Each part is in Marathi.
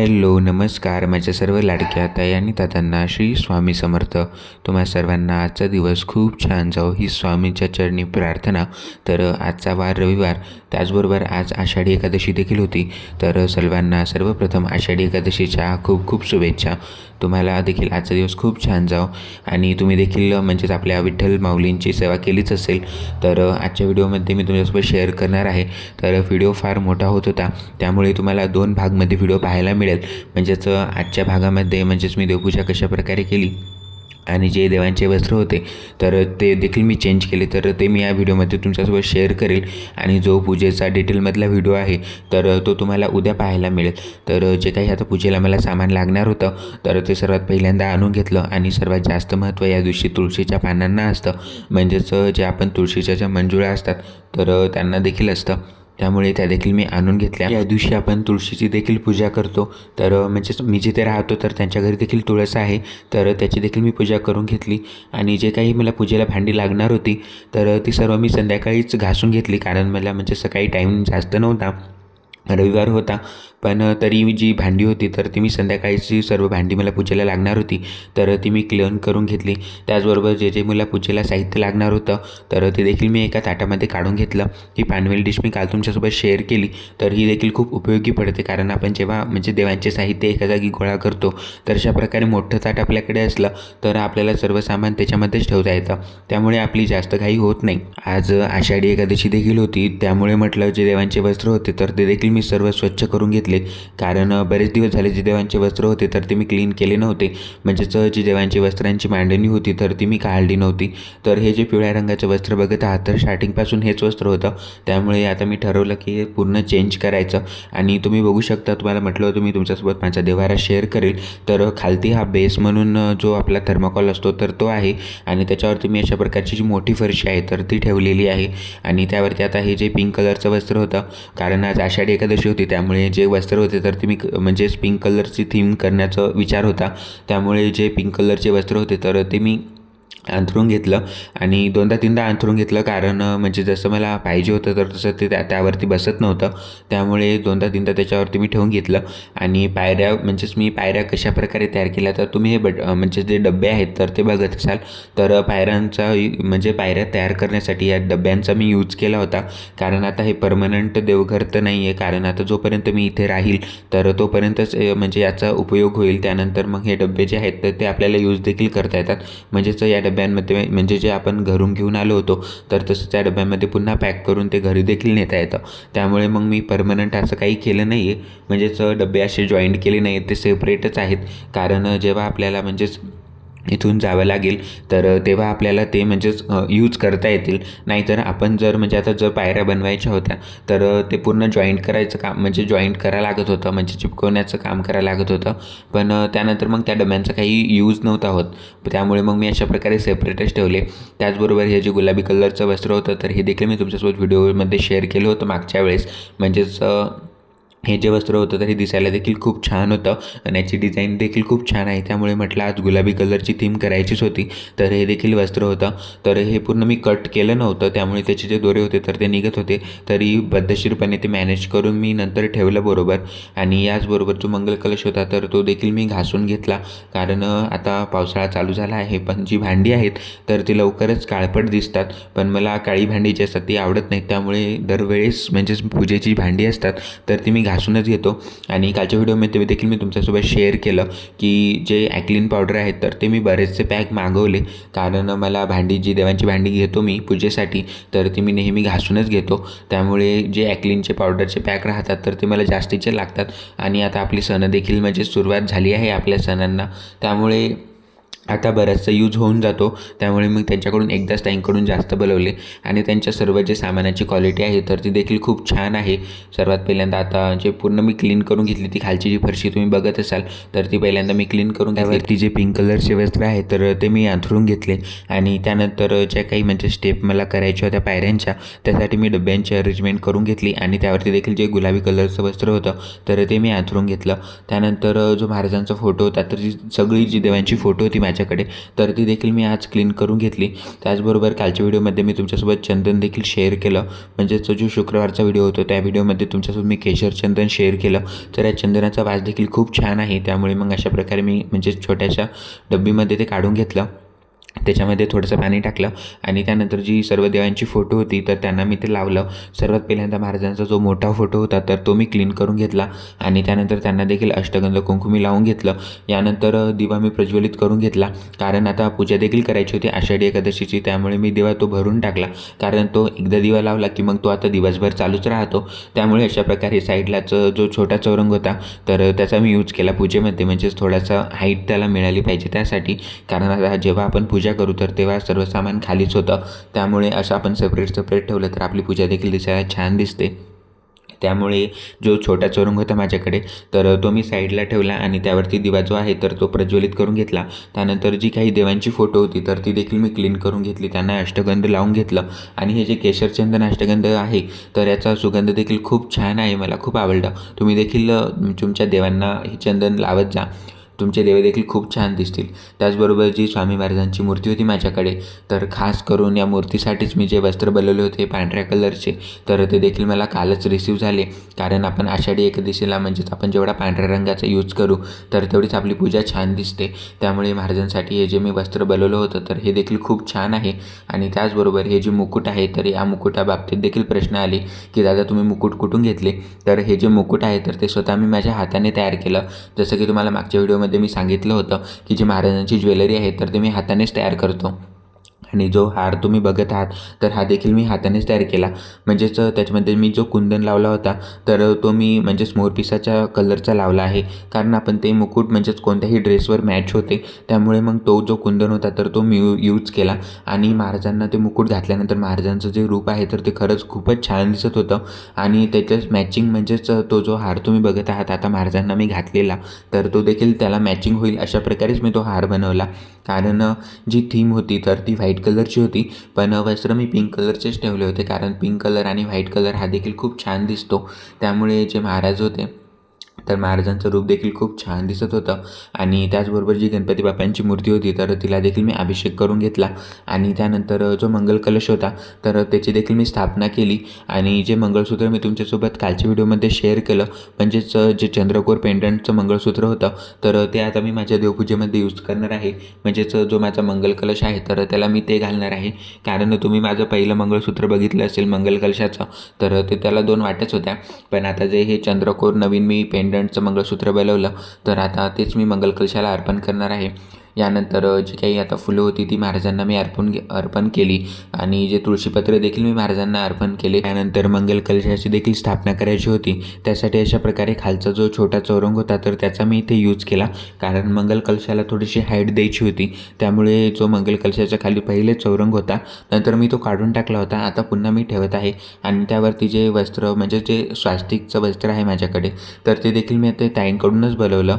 हॅलो नमस्कार. माझ्या सर्व लाडक्या ताई आणि दादांना श्री स्वामी समर्थ. तुम्हा सर्वांना आजचा दिवस खूप छान जाओ ही स्वामीच्या चरणी प्रार्थना. तर आजचा वार रविवार. त्याचबरोबर आज आषाढी एकादशी देखील होती. तर सर्वांना सर्वप्रथम आषाढी एकादशीच्या खूप खूप शुभेच्छा. तुम्हाला देखील आजचा दिवस खूप छान जाओ आणि तुम्ही देखील म्हणजेच आपल्या विठ्ठल माऊलींची सेवा केलीच असेल तर आजच्या व्हिडिओमध्ये मी तुमच्यासोबत शेअर करणार आहे. तर व्हिडिओ फार मोठा होत होता. त्यामुळे तुम्हाला दोन भागमध्ये व्हिडिओ पाहायला मिळेल. म्हणजेच आजच्या भागामध्ये म्हणजेच मी देवपूजा कशाप्रकारे केली आणि जे देवांचे वस्त्र होते तर ते देखील मी चेंज केले. तर ते मी या व्हिडिओमध्ये तुमच्यासोबत शेअर करेल. आणि जो पूजेचा डिटेलमधला व्हिडिओ आहे तर तो तुम्हाला उद्या पाहायला मिळेल. तर जे काही आता पूजेला मला सामान लागणार होतं तर ते सर्वात पहिल्यांदा आणून घेतलं. आणि सर्वात जास्त महत्त्व या दिवशी तुळशीच्या पानांना असतं. म्हणजेच जे आपण तुळशीच्या ज्या मंजुळा असतात तर त्यांना देखील असतं. त्यामुळे त्या देखील मी आणून घेतल्या. या दिवशी आपण तुळशीची देखील पूजा करतो. तर म्हणजेच मी जिथे राहतो तर त्यांच्या घरी देखील तुळस आहे. तर त्याची देखील मी पूजा करून घेतली. आणि जे काही मला पूजेला भांडी लागणार होती तर ती सर्व मी संध्याकाळीच घासून घेतली. कारण मला म्हणजे सकाळी टाईम जास्त नव्हता. रविवार होता. पण तरी जी भांडी होती तर ती मी संध्याकाळची सर्व भांडी मला पूजेला लागणार होती. तर ती मी क्लिअर करून घेतली. त्याचबरोबर जे जे मला पूजेला साहित्य लागणार होतं तर ते देखील मी एका ताटामध्ये काढून घेतलं. ही पानवेल डिश मी काल तुमच्यासोबत शेअर केली. तर ही देखील खूप उपयोगी पडते कारण आपण जेव्हा म्हणजे देवांचे साहित्य एका जागी गोळा करतो तर अशा प्रकारे मोठं ताट आपल्याकडे असलं तर आपल्याला सर्व सामान त्याच्यामध्येच ठेवता येतं. त्यामुळे आपली जास्त घाई होत नाही. आज आषाढी एकादशी देखील होती. त्यामुळे म्हटलं जे देवांचे वस्त्र होते तर ते देखील मी सर्व स्वच्छ करून घेतले. कारण बरेच दिवस झाले जे देवांचे वस्त्र होते तर ते मी क्लीन केले नव्हते. म्हणजेच जी देवांची वस्त्रांची मांडणी होती तर ती मी काढली नव्हती. तर हे जे पिवळ्या रंगाचं वस्त्र बघत आहात तर स्टार्टिंगपासून हेच वस्त्र होतं. त्यामुळे आता मी ठरवलं की हे पूर्ण चेंज करायचं. आणि तुम्ही बघू शकता तुम्हाला म्हटलं होतं मी तुमच्यासोबत माझा देवारा शेअर करेल. तर खालती हा बेस म्हणून जो आपला थर्माकॉल असतो तर तो आहे. आणि त्याच्यावरती मी अशा प्रकारची जी मोठी फरशी आहे तर ती ठेवलेली आहे. आणि त्यावरती आता हे जे पिंक कलरचं वस्त्र होतं कारण आज आषाढी एकादशी होती त्यामुळे जे वस्त्र वस्त्र होते तर तुम्ही मी म्हणजेच पिंक कलरची थीम करण्याचा विचार होता. त्यामुळे जे पिंक कलरचे वस्त्र होते तर ते मी अंथरून घेतलं आणि दोनदा तीनदा अंथरून घेतलं. कारण म्हणजे जसं मला पाहिजे होतं तर तसं ते त्या त्यावरती बसत नव्हतं. त्यामुळे दोनदा तीनदा त्याच्यावरती मी ठेवून घेतलं. आणि पायऱ्या म्हणजेच मी पायऱ्या कशा प्रकारे तयार केल्या तर तुम्ही हे बट म्हणजे जे डबे आहेत तर ते बघत असाल. तर पायऱ्यांचा म्हणजे पायऱ्या तयार करण्यासाठी या डब्यांचा मी यूज केला होता. कारण आता हे परमनंट देवघर तर नाही आहे कारण आता जोपर्यंत मी इथे राहील तर तोपर्यंतच म्हणजे याचा उपयोग होईल. त्यानंतर मग हे डबे जे आहेत तर ते आपल्याला यूज देखील करता येतात. म्हणजेच या डब्यांमध्ये म्हणजे जे आपण घरून घेऊन आलो होतो तर तसं त्या डब्यांमध्ये पुन्हा पॅक करून ते घरी देखील नेता येतं. त्यामुळे मग मी परमनंट असं काही केलं नाही आहे म्हणजेच डबे असे जॉईंट केले नाही आहेत ते सेपरेटच आहेत. कारण जेव्हा आपल्याला म्हणजेच इथून जावं लागेल. तर तेव्हा आपल्याला ते म्हणजेच यूज करता येतील. नाहीतर आपण जर म्हणजे आता जर पायऱ्या बनवायच्या होत्या तर ते पूर्ण जॉईंट करायचं काम म्हणजे जॉईंट करायला लागत होतं म्हणजे चिपकवण्याचं काम करायला लागत होतं. पण त्यानंतर मग त्या डब्यांचा काही यूज नव्हता होत. त्यामुळे मग मी अशा प्रकारे सेपरेटच ठेवले. त्याचबरोबर हे जे गुलाबी कलरचं वस्त्र होतं तर हे देखील मी तुमच्यासोबत व्हिडिओमध्ये शेअर केलं होतं मागच्या वेळेस. म्हणजेच हे जे वस्त्र होतं तर हे दिसायला देखील खूप छान होतं आणि याची डिझाईन देखील खूप छान आहे. त्यामुळे म्हटलं आज गुलाबी कलरची थीम करायचीच होती. तर हे देखील वस्त्र होतं. तर हे पूर्ण मी कट केलं नव्हतं. त्यामुळे त्याचे जे दोरे होते तर ते निघत होते. तरी पद्धतशीरपणे ते मॅनेज करून मी नंतर ठेवलं बरोबर. आणि याचबरोबर जो मंगल कलश होता तर तो देखील मी घासून घेतला. कारण आता पावसाळा चालू झाला आहे. पण जी भांडी आहेत तर ती लवकरच काळपट दिसतात. पण मला काळी भांडी जी असतात ती आवडत नाहीत. त्यामुळे दरवेळेस म्हणजेच पूजेची भांडी असतात तर ती मी घासूनच घेतो. आणि कालच्या व्हिडिओमध्ये देखील मी तुमच्यासोबत शेअर केलं की जे ॲक्लिन पावडर आहेत तर ते मी बरेचसे पॅक मागवले. कारण मला भांडी जी देवांची भांडी घेतो मी पूजेसाठी तर ती मी नेहमी घासूनच घेतो. त्यामुळे जे ॲक्लिनचे पावडरचे पॅक राहतात तर ते मला जास्तीचे लागतात. आणि आता आपली सणं देखील म्हणजे सुरुवात झाली आहे आपल्या सणांना. त्यामुळे आता बराचसा यूज होऊन जातो. त्यामुळे मी त्यांच्याकडून एकदाच त्यांकडून जास्त बोलवले. आणि त्यांच्या सर्व जे सामानाची क्वालिटी आहे तर ती देखील खूप छान आहे. सर्वात पहिल्यांदा आता जे पूर्ण मी क्लीन करून घेतली ती खालची जी फरशी तुम्ही बघत असाल तर ती पहिल्यांदा मी क्लीन करून त्यावरती जे पिंक कलरचे वस्त्र आहे तर ते मी अंथरून घेतले. आणि त्यानंतर ज्या काही म्हणजे स्टेप मला करायच्या होत्या पायऱ्यांच्या त्यासाठी मी डब्यांची अरेंजमेंट करून घेतली. आणि त्यावरती देखील जे गुलाबी कलरचं वस्त्र होतं तर ते मी अंथरून घेतलं. त्यानंतर जो महाराजांचा फोटो होता तर जी सगळी जी देवांची फोटो होती माझ्या माझ्याकडे तर ती देखील मी आज क्लीन करून घेतली. त्याचबरोबर कालच्या व्हिडिओमध्ये मी तुमच्यासोबत चंदन देखील शेअर केलं. म्हणजेच जो शुक्रवारचा व्हिडिओ होतो त्या व्हिडिओमध्ये तुमच्यासोबत मी केशर चंदन शेअर केलं. तर या चंदनाचा वास देखील खूप छान आहे. त्यामुळे मग अशा प्रकारे मी म्हणजे छोट्याशा डब्बीमध्ये ते काढून घेतलं. त्याच्यामध्ये थोडंसं पाणी टाकलं आणि त्यानंतर जी सर्व देवांची फोटो होती तर त्यांना मी ते लावलं. सर्वात पहिल्यांदा महाराजांचा जो मोठा फोटो होता तर तो मी क्लीन करून घेतला आणि त्यानंतर त्यांना देखील अष्टगंध कुंकू मी लावून घेतलं. यानंतर दिवा मी प्रज्वलित करून घेतला. कारण आता पूजा देखील करायची होती आषाढी एकादशीची त्यामुळे मी दिवा तो भरून टाकला. कारण तो एकदा दिवा लावला की मग तो आता दिवसभर चालूच राहतो. त्यामुळे अशा प्रकारे साईडलाच जो छोटा चौरंग होता तर त्याचा मी यूज केला पूजेमध्ये. म्हणजेच थोडासा हाईट त्याला मिळाली पाहिजे त्यासाठी. कारण आता जेव्हा आपण पूजा पूजा करू तर तेव्हा सर्व सामान खालीच होतं. त्यामुळे असं आपण सेपरेट सेपरेट ठेवलं तर आपली पूजा देखील दिसायला छान दिसते. त्यामुळे जो छोटा चोरंग होता माझ्याकडे तर तो मी साईडला ठेवला आणि त्यावरती दिवा जो आहे तर तो प्रज्वलित करून घेतला. त्यानंतर जी काही देवांची फोटो होती तर ती देखील मी क्लीन करून घेतली. त्यांना अष्टगंध लावून घेतलं. आणि हे जे केशरचंदन अष्टगंध आहे तर याचा सुगंध देखील खूप छान आहे मला खूप आवडलं. तुम्ही देखील तुमच्या देवांना हे चंदन लावत जा. तुमचे देव देखील खूप छान दिसतील. त्याचबरोबर जी स्वामी महाराजांची मूर्ती होती माझ्याकडे तर खास करून या मूर्तीसाठीच मी जे वस्त्र बनवले होते पांढऱ्या कलरचे तर ते देखील मला कालच रिसीव झाले. कारण आपण आषाढी एकादशीला म्हणजेच आपण जेवढा पांढऱ्या रंगाचा यूज करू तर तेवढीच आपली पूजा छान दिसते. त्यामुळे महाराजांसाठी हे जे मी वस्त्र बनवलं होतं तर हे देखील खूप छान आहे. आणि त्याचबरोबर हे जे मुकुट आहे तर या मुकुटाबाबतीत देखील प्रश्न आले की दादा तुम्ही मुकुट कुठून घेतले? तर हे जे मुकुट आहे तर ते स्वतः मी माझ्या हाताने तयार केलं. जसं की तुम्हाला मागच्या व्हिडिओमध्ये मी सांगितलं होतं की जी महाराजांची ज्वेलरी आहे तर ते मी हातानेच तयार करतो. आणि जो हार तुम्ही बघत आहात तर हा देखील मी हातानेच तयार केला. म्हणजेच त्याच्यामध्ये मी जो कुंदन लावला होता तर तो मी म्हणजेच मोरपिसाच्या कलरचा लावला आहे. कारण आपण ते मुकुट म्हणजेच कोणत्याही ड्रेसवर मॅच होते. त्यामुळे मग तो जो कुंदन होता तर तो मी यू यूज केला. आणि महाराजांना ते मुकुट घातल्यानंतर महाराजांचं जे रूप आहे तर ते खरंच खूपच छान दिसत होतं. आणि त्याच्याच मॅचिंग म्हणजेच तो जो हार तुम्ही बघत आहात आता महाराजांना मी घातलेला. तर तो देखील त्याला मॅचिंग होईल अशा प्रकारेच मी तो हार बनवला. कारण जी थीम होती तर ती व्हाईट कलरची होती. पण वस्त्र मी पिंक कलरचेच ठेवले होते. कारण पिंक कलर आणि व्हाईट कलर हा देखील खूप छान दिसतो. त्यामुळे जे महाराज होते तर महाराजांचं रूप देखील खूप छान दिसत होतं. आणि त्याचबरोबर जी गणपती बाप्पांची मूर्ती होती तर तिला देखील मी अभिषेक करून घेतला. आणि त्यानंतर जो मंगल कलश होता तर त्याची देखील मी स्थापना केली. आणि जे मंगळसूत्र मी तुमच्यासोबत कालच्या व्हिडिओमध्ये शेअर केलं म्हणजेच जे चंद्रकोर पेंडंटचं मंगळसूत्र होतं तर ते आता मी माझ्या देवपूजेमध्ये यूज करणार आहे. म्हणजेच जो माझा मंगल कलश आहे तर त्याला मी ते घालणार आहे. कारण तुम्ही माझं पहिलं मंगळसूत्र बघितलं असेल मंगल कलशाचं तर ते त्याला दोन वाटच होत्या. पण आता जे हे चंद्रकोर नवीन मी पेंडंटचं मंगळसूत्र बनवलं तर आता तेच मी मंगल कलशाला अर्पण करणार आहे. यानंतर जी काही आता फुलं होती ती महाराजांना मी अर्पण अर्पण केली. आणि जे तुळशीपत्र देखील मी महाराजांना अर्पण केले. त्यानंतर मंगल कलशाची देखील स्थापना करायची होती. त्यासाठी अशा प्रकारे खालचा जो छोटा चौरंग होता तर त्याचा मी इथे यूज केला. कारण मंगल कलशाला थोडीशी हाईट द्यायची होती. त्यामुळे जो मंगल कलशाच्या खाली पहिले चौरंग होता नंतर मी तो काढून टाकला होता. आता पुन्हा मी ठेवत आहे. आणि त्यावरती जे वस्त्र म्हणजे जे स्वास्तिकचं वस्त्र आहे माझ्याकडे तर ते देखील मी आता ताईंकडूनच बनवलं.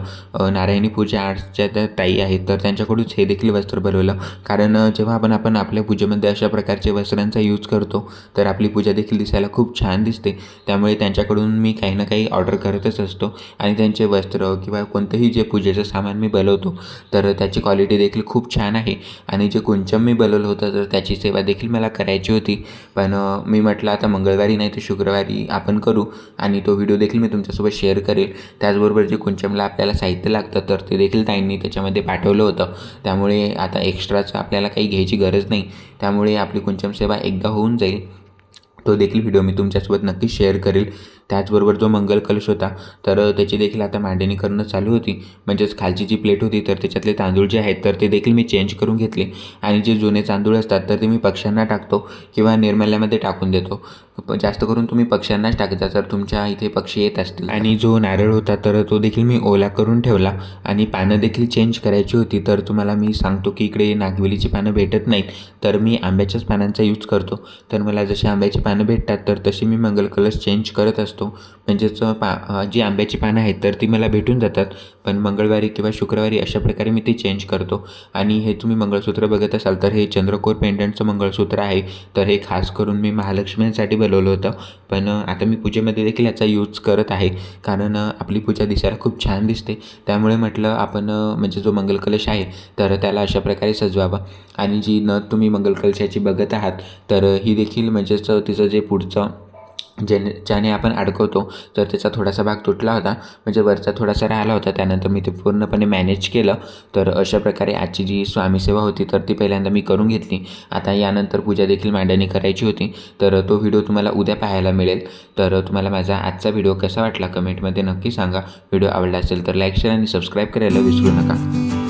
नारायणी पूजा आर्ट्सच्या त्या ताई आहेत तर त्यांच्याकडूनच हे देखील वस्त्र बनवलं. कारण जेव्हा आपण आपण आपल्या पूजेमध्ये अशा प्रकारचे वस्त्रांचा यूज करतो तर आपली पूजा देखील दिसायला खूप छान दिसते. त्यामुळे त्यांच्याकडून मी काही ना काही ऑर्डर करतच असतो. आणि त्यांचे वस्त्र किंवा कोणतंही जे पूजेचं सामान मी बनवतो तर त्याची क्वालिटी देखील खूप छान आहे. आणि जे कुंचम मी बनवलं होतं तर त्याची सेवा देखील मला करायची होती. पण मी म्हटलं आता मंगळवारी नाही तर शुक्रवारी आपण करू. आणि तो व्हिडिओ देखील मी तुमच्यासोबत शेअर करेल. त्याचबरोबर जे कुंचमला आपल्याला साहित्य लागतं तर ते देखील ताईंनी त्याच्यामध्ये पाठवलं होतं. होतं. त्यामुळे आता एक्स्ट्राचं आपल्याला काही घ्यायची गरज नाही. त्यामुळे आपली कुंचम सेवा एकदा होऊन जाईल. तो देखील व्हिडिओ मी तुमच्यासोबत नक्की शेअर करेल. त्याचबरोबर जो मंगल कलश होता तर त्याची देखील आता मांडणी करणं चालू होती. म्हणजेच खालची जी प्लेट होती तर त्याच्यातले तांदूळ जे आहेत तर ते देखील मी चेंज करून घेतले. आणि जे जुने तांदूळ असतात तर ते मी पक्ष्यांना टाकतो किंवा निर्मल्यामध्ये टाकून देतो. जास्त करून तुम्ही पक्ष्यांनाच टाकता तर तुमच्या इथे पक्षी येत असतील आणि जो नारळ होता तर तो देखील मी ओला करून ठेवला. आणि पानं देखील चेंज करायची होती तर तुम्हाला मी सांगतो की इकडे नागवेलीची पानं भेटत नाहीत. तर मी आंब्याच्याच पानांचा यूज करतो. तर मला जशी आंब्याची पानं भेटतात तर तशी मी मंगल कलर्स चेंज करत असतो. म्हणजेच पा जी आंब्याची पानं आहेत तर ती मला भेटून जातात. पण मंगळवारी किंवा शुक्रवारी अशा प्रकारे मी ती चेंज करतो. आणि हे तुम्ही मंगळसूत्र बघत असाल तर हे चंद्रकोर पेंडंटचं मंगळसूत्र आहे. तर हे खास करून मी महालक्ष्मींसाठी बनवलं होतं. पण आता मी पूजेमध्ये देखील याचा यूज करत आहे. कारण आपली पूजा दिसायला खूप छान दिसते. त्यामुळे म्हटलं आपण म्हणजे जो मंगल कलश आहे तर त्याला अशा प्रकारे सजवावा. आणि जी नथ तुम्ही मंगल कलशाची बघत आहात तर ही देखील म्हणजेच तिचं जे पुढचं ज्याने ज्याने आपण अडकवतो तर त्याचा थोडासा भाग तुटला होता. म्हणजे वरचा थोडासा राहिला होता. त्यानंतर मी ते पूर्णपणे मॅनेज केलं. तर अशा प्रकारे आजची जी स्वामीसेवा होती तर ती पहिल्यांदा मी करून घेतली. आता यानंतर पूजा देखील मांडणी करायची होती. तर तो व्हिडिओ तुम्हाला उद्या पाहायला मिळेल. तर तुम्हाला माझा आजचा व्हिडिओ कसा वाटला कमेंटमध्ये नक्की सांगा. व्हिडिओ आवडला असेल तर लाईक शेअर आणि सबस्क्राईब करायला विसरू नका.